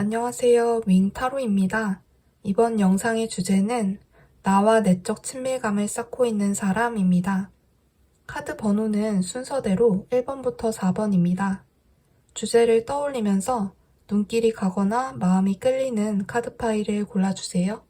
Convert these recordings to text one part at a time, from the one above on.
안녕하세요. 윙타로입니다. 이번 영상의 주제는 나와 내적 친밀감을 쌓고 있는 사람입니다. 카드 번호는 순서대로 1번부터 4번입니다. 주제를 떠올리면서 눈길이 가거나 마음이 끌리는 카드 파일을 골라주세요.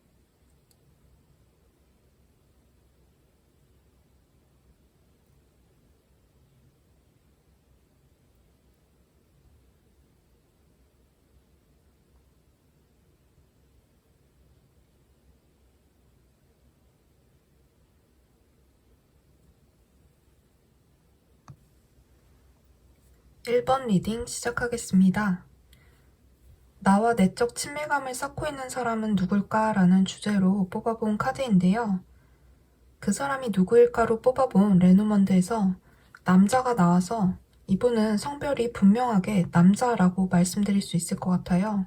일번 리딩 시작하겠습니다. 나와 내적 친밀감을 쌓고 있는 사람은 누굴까? 라는 주제로 뽑아본 카드인데요. 그 사람이 누구일까로 뽑아본 레노먼드에서 남자가 나와서 이분은 성별이 분명하게 남자라고 말씀드릴 수 있을 것 같아요.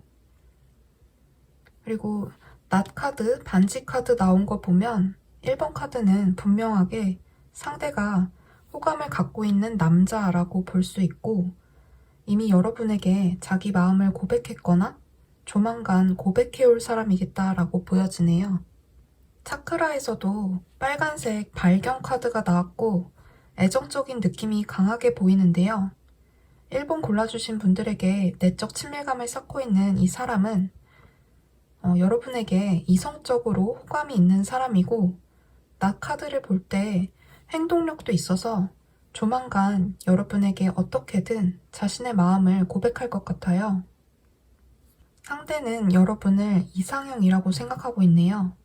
그리고 낫 카드, 반지 카드 나온 거 보면 1번 카드는 분명하게 상대가 호감을 갖고 있는 남자라고 볼 수 있고 이미 여러분에게 자기 마음을 고백했거나 조만간 고백해올 사람이겠다라고 보여지네요. 차크라에서도 빨간색 발견 카드가 나왔고 애정적인 느낌이 강하게 보이는데요. 1번 골라주신 분들에게 내적 친밀감을 쌓고 있는 이 사람은 어, 여러분에게 이성적으로 호감이 있는 사람이고 나 카드를 볼 때 행동력도 있어서 조만간 여러분에게 어떻게든 자신의 마음을 고백할 것 같아요. 상대는 여러분을 이상형이라고 생각하고 있네요.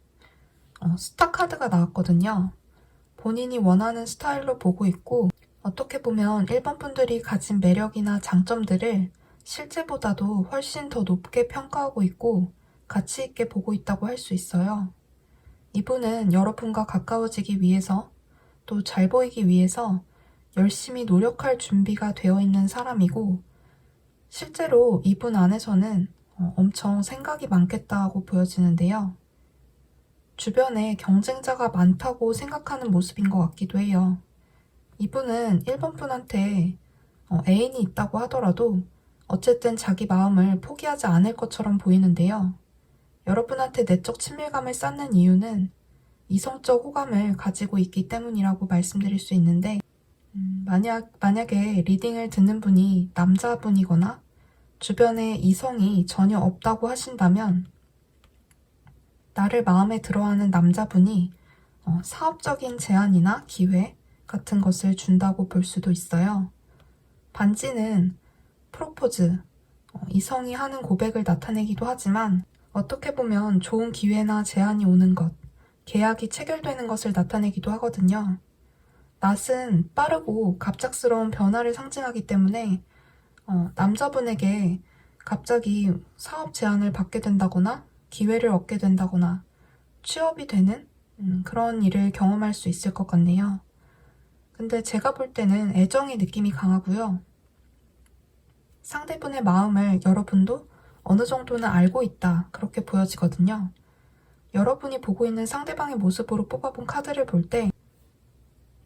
어, 스타 카드가 나왔거든요. 본인이 원하는 스타일로 보고 있고 어떻게 보면 1번 분들이 가진 매력이나 장점들을 실제보다도 훨씬 더 높게 평가하고 있고 가치 있게 보고 있다고 할 수 있어요. 이분은 여러분과 가까워지기 위해서 또 잘 보이기 위해서 열심히 노력할 준비가 되어 있는 사람이고 실제로 이분 안에서는 어, 엄청 생각이 많겠다고 보여지는데요. 주변에 경쟁자가 많다고 생각하는 모습인 것 같기도 해요. 이분은 1번 분한테 어, 애인이 있다고 하더라도 어쨌든 자기 마음을 포기하지 않을 것처럼 보이는데요. 여러분한테 내적 친밀감을 쌓는 이유는 이성적 호감을 가지고 있기 때문이라고 말씀드릴 수 있는데, 음, 만약, 만약에 리딩을 듣는 분이 남자분이거나 주변에 이성이 전혀 없다고 하신다면, 나를 마음에 들어하는 남자분이 어, 사업적인 제안이나 기회 같은 것을 준다고 볼 수도 있어요. 반지는 프로포즈, 어, 이성이 하는 고백을 나타내기도 하지만 어떻게 보면 좋은 기회나 제안이 오는 것, 계약이 체결되는 것을 나타내기도 하거든요. 낫은 빠르고 갑작스러운 변화를 상징하기 때문에 어, 남자분에게 갑자기 사업 제안을 받게 된다거나 기회를 얻게 된다거나 취업이 되는 음, 그런 일을 경험할 수 있을 것 같네요. 근데 제가 볼 때는 애정의 느낌이 강하고요. 상대분의 마음을 여러분도 어느 정도는 알고 있다. 그렇게 보여지거든요. 여러분이 보고 있는 상대방의 모습으로 뽑아본 카드를 볼 때,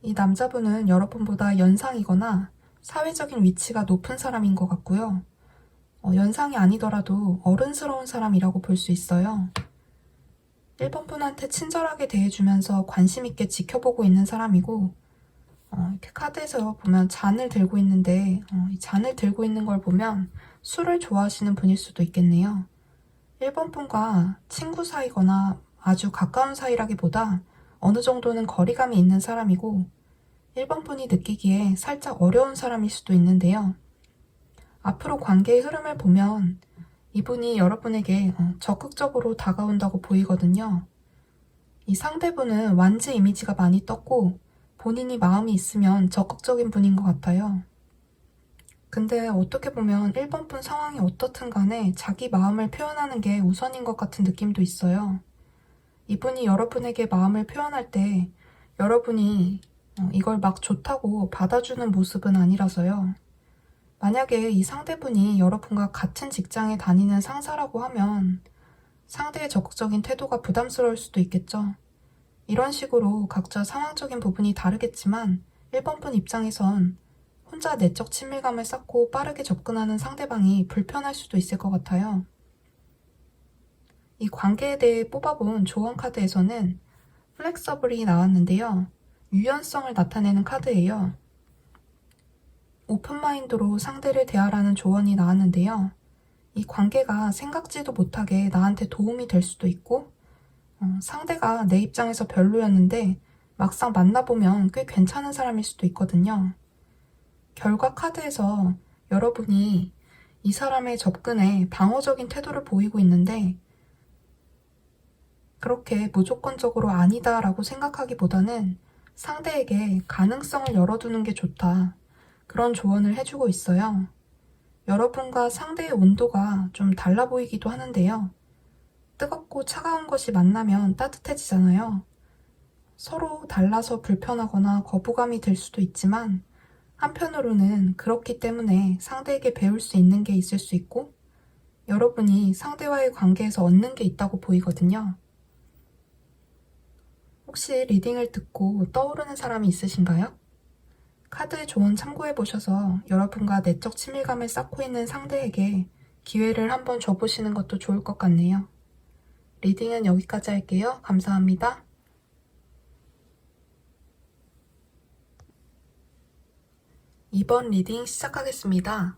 이 남자분은 여러분보다 연상이거나 사회적인 위치가 높은 사람인 것 같고요. 어, 연상이 아니더라도 어른스러운 사람이라고 볼 수 있어요. 1번 분한테 친절하게 대해주면서 관심 있게 지켜보고 있는 사람이고, 어, 이렇게 카드에서 보면 잔을 들고 있는데, 어, 이 잔을 들고 있는 걸 보면 술을 좋아하시는 분일 수도 있겠네요. 1번 분과 친구 사이거나 아주 가까운 사이라기보다 어느 정도는 거리감이 있는 사람이고 1번 분이 느끼기에 살짝 어려운 사람일 수도 있는데요. 앞으로 관계의 흐름을 보면 이분이 여러분에게 어, 적극적으로 다가온다고 보이거든요. 이 상대분은 완지 이미지가 많이 떴고 본인이 마음이 있으면 적극적인 분인 것 같아요. 근데 어떻게 보면 1번 분 상황이 어떻든 간에 자기 마음을 표현하는 게 우선인 것 같은 느낌도 있어요. 이분이 여러분에게 마음을 표현할 때 여러분이 어, 이걸 막 좋다고 받아주는 모습은 아니라서요. 만약에 이 상대분이 여러분과 같은 직장에 다니는 상사라고 하면 상대의 적극적인 태도가 부담스러울 수도 있겠죠. 이런 식으로 각자 상황적인 부분이 다르겠지만 1번 분 입장에선 혼자 내적 친밀감을 쌓고 빠르게 접근하는 상대방이 불편할 수도 있을 것 같아요. 이 관계에 대해 뽑아본 조언 카드에서는 플렉서블이 나왔는데요. 유연성을 나타내는 카드예요. 오픈마인드로 상대를 대하라는 조언이 나왔는데요. 이 관계가 생각지도 못하게 나한테 도움이 될 수도 있고, 어, 상대가 내 입장에서 별로였는데 막상 만나보면 꽤 괜찮은 사람일 수도 있거든요. 결과 카드에서 여러분이 이 사람의 접근에 방어적인 태도를 보이고 있는데, 그렇게 무조건적으로 아니다라고 생각하기보다는 상대에게 가능성을 열어두는 게 좋다. 그런 조언을 해주고 있어요. 여러분과 상대의 온도가 좀 달라 보이기도 하는데요. 뜨겁고 차가운 것이 만나면 따뜻해지잖아요. 서로 달라서 불편하거나 거부감이 들 수도 있지만 한편으로는 그렇기 때문에 상대에게 배울 수 있는 게 있을 수 있고 여러분이 상대와의 관계에서 얻는 게 있다고 보이거든요. 혹시 리딩을 듣고 떠오르는 사람이 있으신가요? 카드 조언 참고해 보셔서 여러분과 내적 친밀감을 쌓고 있는 상대에게 기회를 한번 줘보시는 것도 좋을 것 같네요. 리딩은 여기까지 할게요. 감사합니다. 이번 리딩 시작하겠습니다.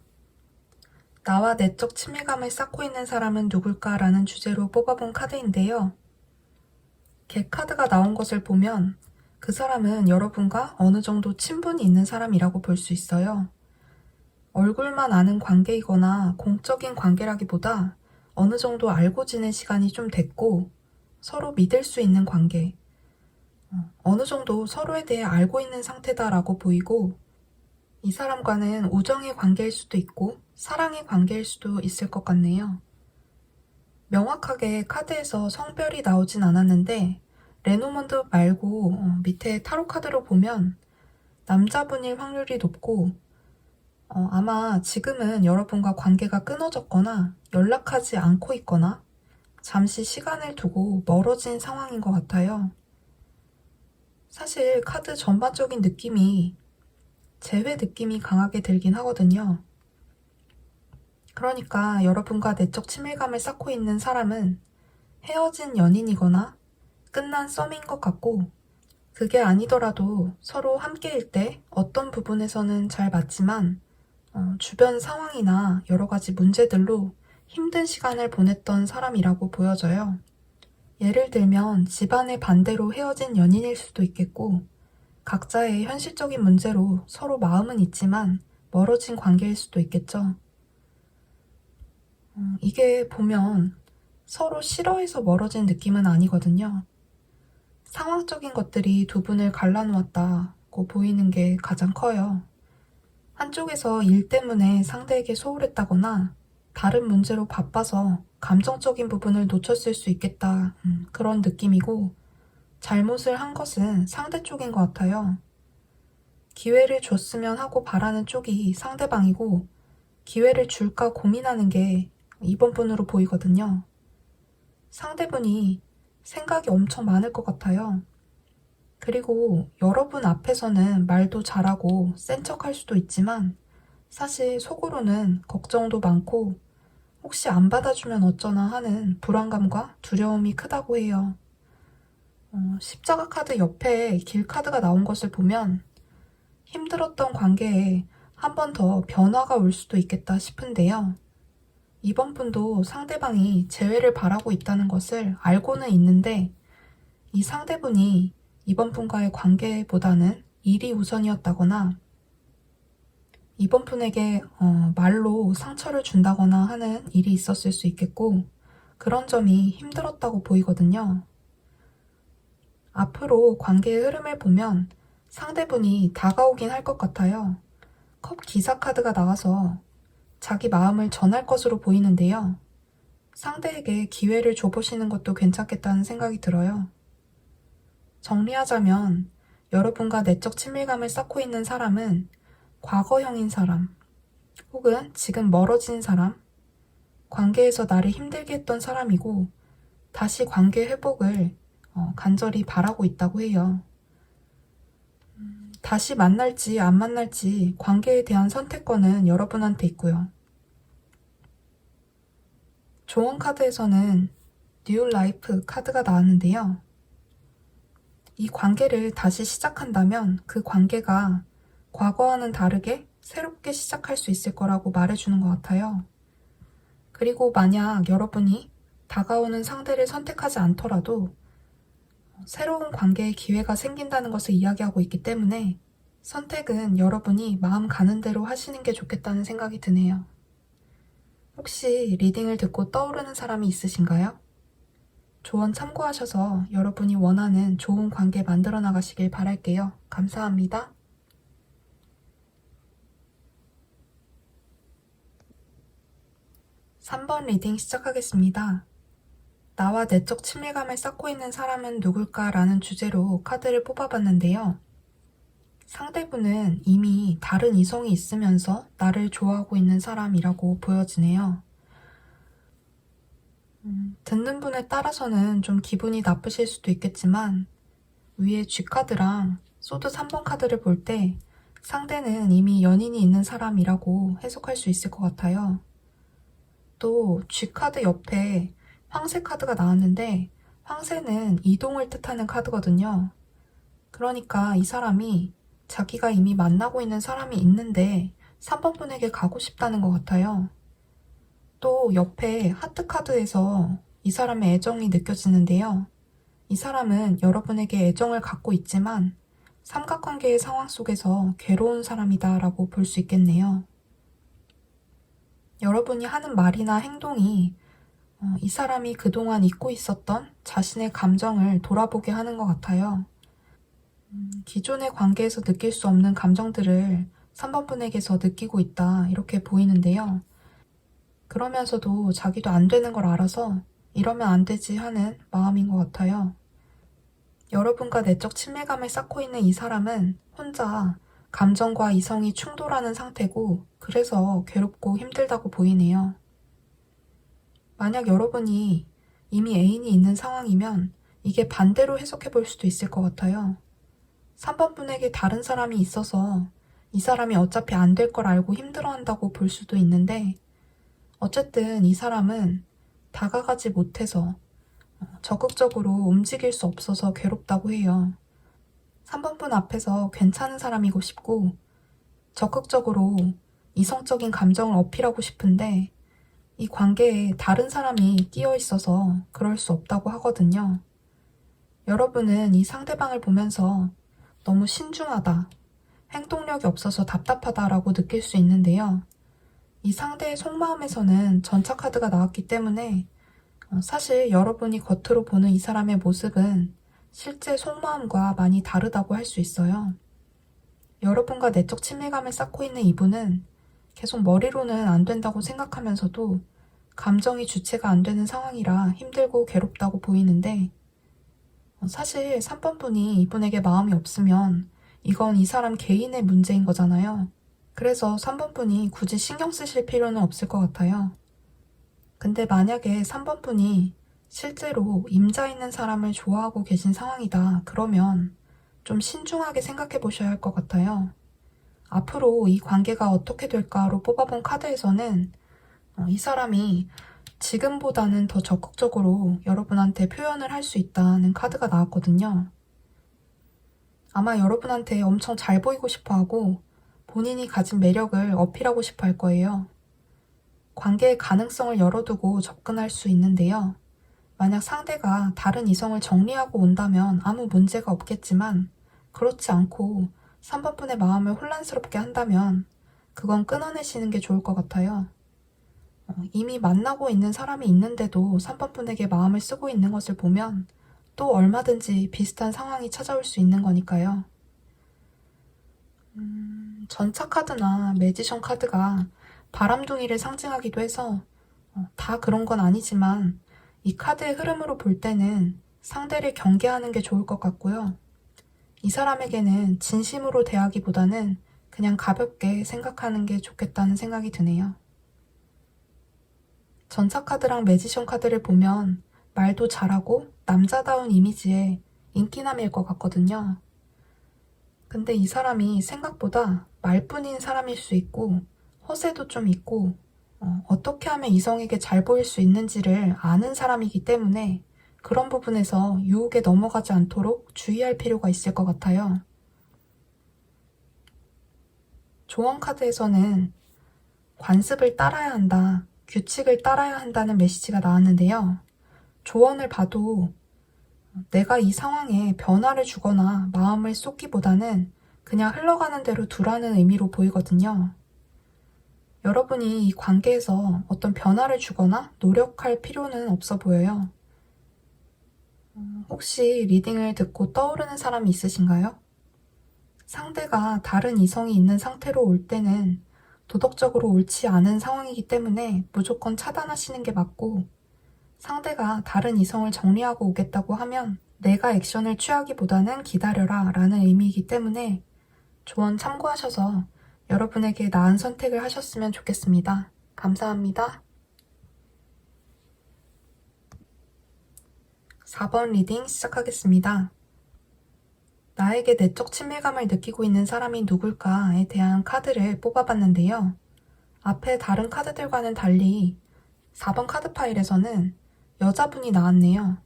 나와 내적 친밀감을 쌓고 있는 사람은 누굴까라는 주제로 뽑아본 카드인데요. 개 카드가 나온 것을 보면 그 사람은 여러분과 어느 정도 친분이 있는 사람이라고 볼 수 있어요. 얼굴만 아는 관계이거나 공적인 관계라기보다 어느 정도 알고 지낸 시간이 좀 됐고 서로 믿을 수 있는 관계. 어, 어느 정도 서로에 대해 알고 있는 상태다라고 보이고 이 사람과는 우정의 관계일 수도 있고 사랑의 관계일 수도 있을 것 같네요. 명확하게 카드에서 성별이 나오진 않았는데 레노먼드 말고 어, 밑에 타로 카드로 보면 남자분일 확률이 높고 어, 아마 지금은 여러분과 관계가 끊어졌거나 연락하지 않고 있거나 잠시 시간을 두고 멀어진 상황인 것 같아요. 사실 카드 전반적인 느낌이 재회 느낌이 강하게 들긴 하거든요. 그러니까 여러분과 내적 친밀감을 쌓고 있는 사람은 헤어진 연인이거나 끝난 썸인 것 같고 그게 아니더라도 서로 함께일 때 어떤 부분에서는 잘 맞지만 어, 주변 상황이나 여러 가지 문제들로 힘든 시간을 보냈던 사람이라고 보여져요. 예를 들면 집안의 반대로 헤어진 연인일 수도 있겠고 각자의 현실적인 문제로 서로 마음은 있지만 멀어진 관계일 수도 있겠죠. 어, 이게 보면 서로 싫어해서 멀어진 느낌은 아니거든요. 상황적인 것들이 두 분을 갈라놓았다고 보이는 게 가장 커요. 한쪽에서 일 때문에 상대에게 소홀했다거나 다른 문제로 바빠서 감정적인 부분을 놓쳤을 수 있겠다. 음, 그런 느낌이고 잘못을 한 것은 상대 쪽인 것 같아요. 기회를 줬으면 하고 바라는 쪽이 상대방이고 기회를 줄까 고민하는 게 이번 분으로 보이거든요. 상대분이 생각이 엄청 많을 것 같아요. 그리고 여러분 앞에서는 말도 잘하고 센 척할 수도 있지만 사실 속으로는 걱정도 많고 혹시 안 받아주면 어쩌나 하는 불안감과 두려움이 크다고 해요. 어, 십자가 카드 옆에 길 카드가 나온 것을 보면 힘들었던 관계에 한 번 더 변화가 올 수도 있겠다 싶은데요. 이번 분도 상대방이 재회를 바라고 있다는 것을 알고는 있는데 이 상대분이 이번 분과의 관계보다는 일이 우선이었다거나 이번 분에게 어, 말로 상처를 준다거나 하는 일이 있었을 수 있겠고 그런 점이 힘들었다고 보이거든요. 앞으로 관계의 흐름을 보면 상대분이 다가오긴 할 것 같아요. 컵 기사 카드가 나와서 자기 마음을 전할 것으로 보이는데요. 상대에게 기회를 줘보시는 것도 괜찮겠다는 생각이 들어요. 정리하자면 여러분과 내적 친밀감을 쌓고 있는 사람은 과거형인 사람, 혹은 지금 멀어진 사람, 관계에서 나를 힘들게 했던 사람이고 다시 관계 회복을 어, 간절히 바라고 있다고 해요. 다시 만날지 안 만날지 관계에 대한 선택권은 여러분한테 있고요. 조언 카드에서는 뉴 라이프 카드가 나왔는데요. 이 관계를 다시 시작한다면 그 관계가 과거와는 다르게 새롭게 시작할 수 있을 거라고 말해주는 것 같아요. 그리고 만약 여러분이 다가오는 상대를 선택하지 않더라도 새로운 관계의 기회가 생긴다는 것을 이야기하고 있기 때문에 선택은 여러분이 마음 가는 대로 하시는 게 좋겠다는 생각이 드네요. 혹시 리딩을 듣고 떠오르는 사람이 있으신가요? 조언 참고하셔서 여러분이 원하는 좋은 관계 만들어 나가시길 바랄게요. 감사합니다. 삼번 리딩 시작하겠습니다. 나와 내적 친밀감을 쌓고 있는 사람은 누굴까라는 주제로 카드를 뽑아봤는데요. 상대분은 이미 다른 이성이 있으면서 나를 좋아하고 있는 사람이라고 보여지네요. 음, 듣는 분에 따라서는 좀 기분이 나쁘실 수도 있겠지만 위에 G카드랑 소드 3번 카드를 볼 때 상대는 이미 연인이 있는 사람이라고 해석할 수 있을 것 같아요. 또 G카드 옆에 황새 카드가 나왔는데 황새는 이동을 뜻하는 카드거든요. 그러니까 이 사람이 자기가 이미 만나고 있는 사람이 있는데 3번 분에게 가고 싶다는 것 같아요. 또 옆에 하트 카드에서 이 사람의 애정이 느껴지는데요. 이 사람은 여러분에게 애정을 갖고 있지만 삼각관계의 상황 속에서 괴로운 사람이다라고 볼 수 있겠네요. 여러분이 하는 말이나 행동이 어, 이 사람이 그동안 잊고 있었던 자신의 감정을 돌아보게 하는 것 같아요. 음, 기존의 관계에서 느낄 수 없는 감정들을 3번 분에게서 느끼고 있다, 이렇게 보이는데요. 그러면서도 자기도 안 되는 걸 알아서 이러면 안 되지 하는 마음인 것 같아요. 여러분과 내적 친밀감을 쌓고 있는 이 사람은 혼자 감정과 이성이 충돌하는 상태고 그래서 괴롭고 힘들다고 보이네요. 만약 여러분이 이미 애인이 있는 상황이면 이게 반대로 해석해 볼 수도 있을 것 같아요. 3번 분에게 다른 사람이 있어서 이 사람이 어차피 안 될 걸 알고 힘들어 한다고 볼 수도 있는데 어쨌든 이 사람은 다가가지 못해서 어, 적극적으로 움직일 수 없어서 괴롭다고 해요. 3번 분 앞에서 괜찮은 사람이고 싶고 적극적으로 이성적인 감정을 어필하고 싶은데 이 관계에 다른 사람이 끼어 있어서 그럴 수 없다고 하거든요. 여러분은 이 상대방을 보면서 너무 신중하다, 행동력이 없어서 답답하다라고 느낄 수 있는데요. 이 상대의 속마음에서는 전차 카드가 나왔기 때문에 어, 사실 여러분이 겉으로 보는 이 사람의 모습은 실제 속마음과 많이 다르다고 할 수 있어요. 여러분과 내적 친밀감을 쌓고 있는 이분은 계속 머리로는 안 된다고 생각하면서도 감정이 주체가 안 되는 상황이라 힘들고 괴롭다고 보이는데 어, 사실 3번 분이 이분에게 마음이 없으면 이건 이 사람 개인의 문제인 거잖아요. 그래서 3번 분이 굳이 신경 쓰실 필요는 없을 것 같아요. 근데 만약에 3번 분이 실제로 임자 있는 사람을 좋아하고 계신 상황이다. 그러면 좀 신중하게 생각해 보셔야 할 것 같아요. 앞으로 이 관계가 어떻게 될까로 뽑아본 카드에서는 어, 이 사람이 지금보다는 더 적극적으로 여러분한테 표현을 할 수 있다는 카드가 나왔거든요. 아마 여러분한테 엄청 잘 보이고 싶어 하고 본인이 가진 매력을 어필하고 싶어 할 거예요. 관계의 가능성을 열어두고 접근할 수 있는데요. 만약 상대가 다른 이성을 정리하고 온다면 아무 문제가 없겠지만 그렇지 않고 3번 분의 마음을 혼란스럽게 한다면 그건 끊어내시는 게 좋을 것 같아요. 어, 이미 만나고 있는 사람이 있는데도 3번 분에게 마음을 쓰고 있는 것을 보면 또 얼마든지 비슷한 상황이 찾아올 수 있는 거니까요. 음, 전차 카드나 매지션 카드가 바람둥이를 상징하기도 해서 어, 다 그런 건 아니지만 이 카드의 흐름으로 볼 때는 상대를 경계하는 게 좋을 것 같고요. 이 사람에게는 진심으로 대하기보다는 그냥 가볍게 생각하는 게 좋겠다는 생각이 드네요. 전차 카드랑 매지션 카드를 보면 말도 잘하고 남자다운 이미지의 인기남일 것 같거든요. 근데 이 사람이 생각보다 말뿐인 사람일 수 있고 허세도 좀 있고 어, 어떻게 하면 이성에게 잘 보일 수 있는지를 아는 사람이기 때문에 그런 부분에서 유혹에 넘어가지 않도록 주의할 필요가 있을 것 같아요. 조언 카드에서는 관습을 따라야 한다, 규칙을 따라야 한다는 메시지가 나왔는데요. 조언을 봐도 내가 이 상황에 변화를 주거나 마음을 쏟기보다는 그냥 흘러가는 대로 두라는 의미로 보이거든요. 여러분이 이 관계에서 어떤 변화를 주거나 노력할 필요는 없어 보여요. 음, 혹시 리딩을 듣고 떠오르는 사람이 있으신가요? 상대가 다른 이성이 있는 상태로 올 때는 도덕적으로 옳지 않은 상황이기 때문에 무조건 차단하시는 게 맞고 상대가 다른 이성을 정리하고 오겠다고 하면 내가 액션을 취하기보다는 기다려라 라는 의미이기 때문에 조언 참고하셔서 여러분에게 나은 선택을 하셨으면 좋겠습니다. 감사합니다. 4번 리딩 시작하겠습니다. 나에게 내적 친밀감을 느끼고 있는 사람이 누굴까에 대한 카드를 뽑아봤는데요. 앞에 다른 카드들과는 달리 4번 카드 파일에서는 여자분이 나왔네요.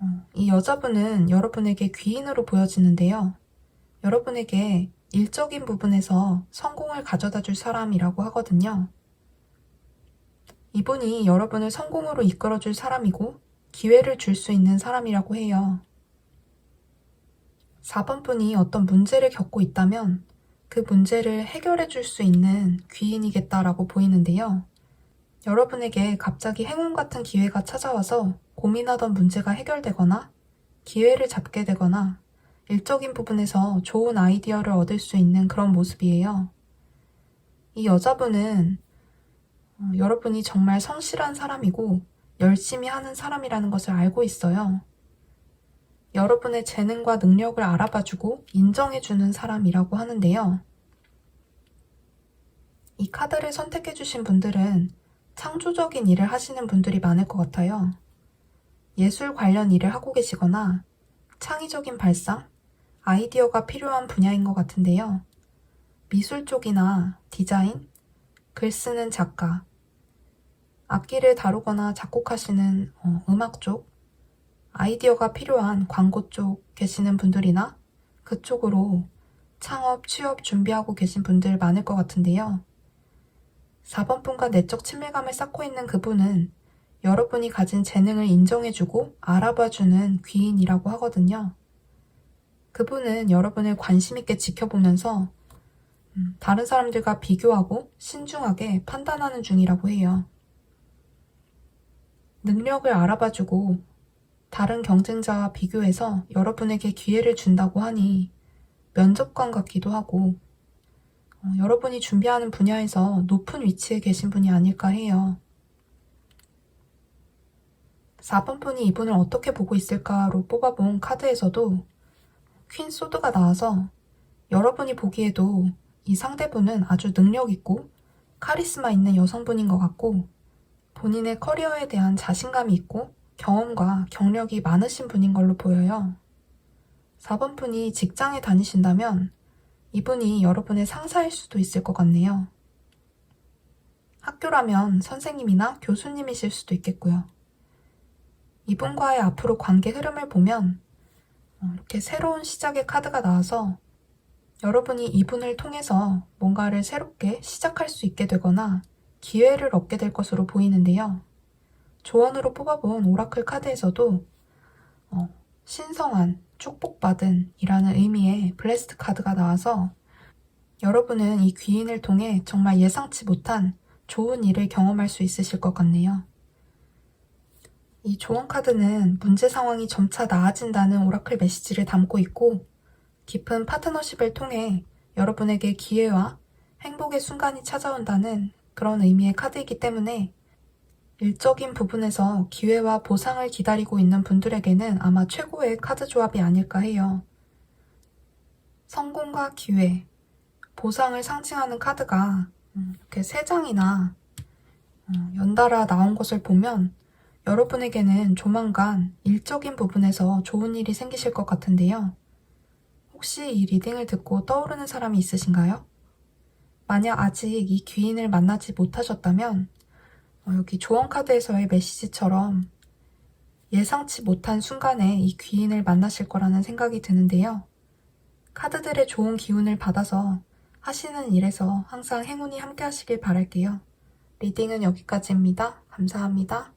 어, 이 여자분은 여러분에게 귀인으로 보여지는데요. 여러분에게 일적인 부분에서 성공을 가져다 줄 사람이라고 하거든요. 이분이 여러분을 성공으로 이끌어 줄 사람이고 기회를 줄 수 있는 사람이라고 해요. 4번 분이 어떤 문제를 겪고 있다면 그 문제를 해결해 줄 수 있는 귀인이겠다라고 보이는데요. 여러분에게 갑자기 행운 같은 기회가 찾아와서 고민하던 문제가 해결되거나 기회를 잡게 되거나 일적인 부분에서 좋은 아이디어를 얻을 수 있는 그런 모습이에요. 이 여자분은 어, 여러분이 정말 성실한 사람이고 열심히 하는 사람이라는 것을 알고 있어요. 여러분의 재능과 능력을 알아봐주고 인정해주는 사람이라고 하는데요. 이 카드를 선택해주신 분들은 창조적인 일을 하시는 분들이 많을 것 같아요. 예술 관련 일을 하고 계시거나 창의적인 발상, 아이디어가 필요한 분야인 것 같은데요. 미술 쪽이나 디자인, 글 쓰는 작가, 악기를 다루거나 작곡하시는 어, 음악 쪽, 아이디어가 필요한 광고 쪽 계시는 분들이나 그쪽으로 창업, 취업 준비하고 계신 분들 많을 것 같은데요. 4번 분과 내적 친밀감을 쌓고 있는 그분은 여러분이 가진 재능을 인정해주고 알아봐주는 귀인이라고 하거든요. 그분은 여러분을 관심있게 지켜보면서 음, 다른 사람들과 비교하고 신중하게 판단하는 중이라고 해요. 능력을 알아봐주고 다른 경쟁자와 비교해서 여러분에게 기회를 준다고 하니 면접관 같기도 하고 어, 여러분이 준비하는 분야에서 높은 위치에 계신 분이 아닐까 해요. 4번 분이 이분을 어떻게 보고 있을까로 뽑아본 카드에서도 퀸 소드가 나와서 여러분이 보기에도 이 상대분은 아주 능력 있고 카리스마 있는 여성분인 것 같고 본인의 커리어에 대한 자신감이 있고 경험과 경력이 많으신 분인 걸로 보여요. 4번 분이 직장에 다니신다면 이분이 여러분의 상사일 수도 있을 것 같네요. 학교라면 선생님이나 교수님이실 수도 있겠고요. 이분과의 앞으로 관계 흐름을 보면 어, 이렇게 새로운 시작의 카드가 나와서 여러분이 이분을 통해서 뭔가를 새롭게 시작할 수 있게 되거나 기회를 얻게 될 것으로 보이는데요. 조언으로 뽑아본 오라클 카드에서도 어, 신성한, 축복받은 이라는 의미의 블레스트 카드가 나와서 여러분은 이 귀인을 통해 정말 예상치 못한 좋은 일을 경험할 수 있으실 것 같네요. 이 조언 카드는 문제 상황이 점차 나아진다는 오라클 메시지를 담고 있고 깊은 파트너십을 통해 여러분에게 기회와 행복의 순간이 찾아온다는 그런 의미의 카드이기 때문에 일적인 부분에서 기회와 보상을 기다리고 있는 분들에게는 아마 최고의 카드 조합이 아닐까 해요. 성공과 기회, 보상을 상징하는 카드가 이렇게 세 장이나 어, 연달아 나온 것을 보면 여러분에게는 조만간 일적인 부분에서 좋은 일이 생기실 것 같은데요. 혹시 이 리딩을 듣고 떠오르는 사람이 있으신가요? 만약 아직 이 귀인을 만나지 못하셨다면 어, 여기 조언 카드에서의 메시지처럼 예상치 못한 순간에 이 귀인을 만나실 거라는 생각이 드는데요. 카드들의 좋은 기운을 받아서 하시는 일에서 항상 행운이 함께 하시길 바랄게요. 리딩은 여기까지입니다. 감사합니다.